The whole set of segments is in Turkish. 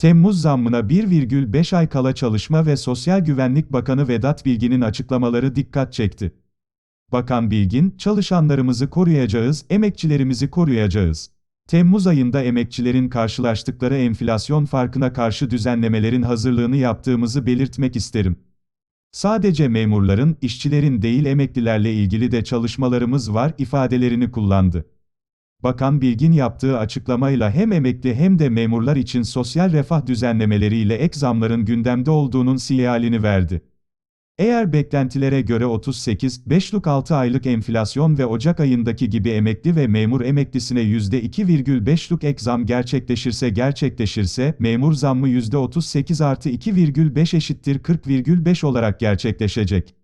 Temmuz zammına 1,5 ay kala Çalışma ve Sosyal Güvenlik Bakanı Vedat Bilgin'in açıklamaları dikkat çekti. Bakan Bilgin, çalışanlarımızı koruyacağız, emekçilerimizi koruyacağız. Temmuz ayında emekçilerin karşılaştıkları enflasyon farkına karşı düzenlemelerin hazırlığını yaptığımızı belirtmek isterim. Sadece memurların, işçilerin değil emeklilerle ilgili de çalışmalarımız var ifadelerini kullandı. Bakan Bilgin yaptığı açıklamayla hem emekli hem de memurlar için sosyal refah düzenlemeleriyle ek zamların gündemde olduğunun sinyalini verdi. Eğer beklentilere göre 38,5'luk 6 aylık enflasyon ve Ocak ayındaki gibi emekli ve memur emeklisine %2,5'luk ek zam gerçekleşirse gerçekleşirse, memur zammı %38 artı 2,5 eşittir 40,5 olarak gerçekleşecek.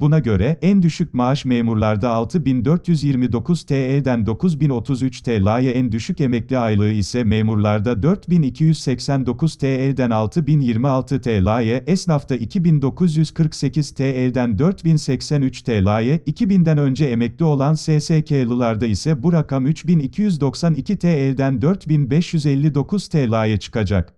Buna göre, en düşük maaş memurlarda 6429 TL'den 9033 TL'ye en düşük emekli aylığı ise memurlarda 4289 TL'den 6026 TL'ye, esnafta 2948 TL'den 4083 TL'ye, 2000'den önce emekli olan SSK'lılarda ise bu rakam 3292 TL'den 4559 TL'ye çıkacak.